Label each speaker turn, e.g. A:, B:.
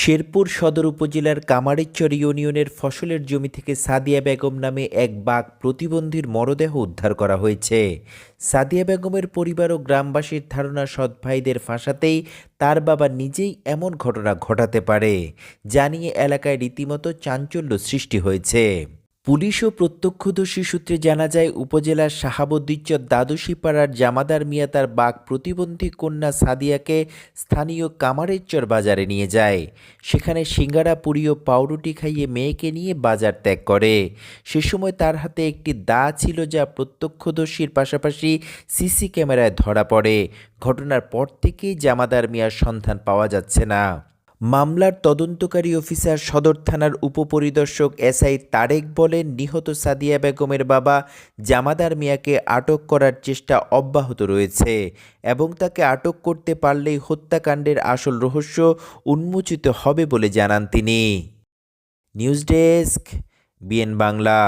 A: শেরপুর সদর উপজেলার কামারেচর ইউনিয়নের ফসলের জমি থেকে সাদিয়া বেগম নামে এক বাঘ প্রতিবন্ধীর মরদেহ উদ্ধার করা হয়েছে। সাদিয়া বেগমের পরিবার ও গ্রামবাসীর ধারণা, সৎ ভাইদের ফাঁসাতেই তার বাবা নিজেই এমন ঘটনা ঘটাতে পারে, জানিয়ে এলাকায় রীতিমতো চাঞ্চল্য সৃষ্টি হয়েছে। পুলিশ ও প্রত্যক্ষদর্শী সূত্রে জানা যায়, উপজেলার শাহাবুদ্দিচর দ্বাদশীপাড়ার জামাদার মিয়া তার বাঘ প্রতিবন্ধী কন্যা সাদিয়াকে স্থানীয় কামারেরচর বাজারে নিয়ে যায়। সেখানে সিঙ্গারা, পুরি ও পাউরুটি খাইয়ে মেয়েকে নিয়ে বাজার ত্যাগ করে। সে সময় তার হাতে একটি দা ছিল যা প্রত্যক্ষদর্শীর পাশাপাশি সিসি ক্যামেরায় ধরা পড়ে। ঘটনার পর থেকেই জামাদার মিয়ার সন্ধান পাওয়া যাচ্ছে না। মামলার তদন্তকারী অফিসার সদর থানার উপপরিদর্শক এসআই তারেক বলেন, নিহত সাদিয়া বেগমের বাবা জামাদার মিয়াকে আটক করার চেষ্টা অব্যাহত রয়েছে এবং তাকে আটক করতে পারলেই হত্যাকাণ্ডের আসল রহস্য উন্মোচিত হবে বলে জানান তিনি। News desk, BN Bangla.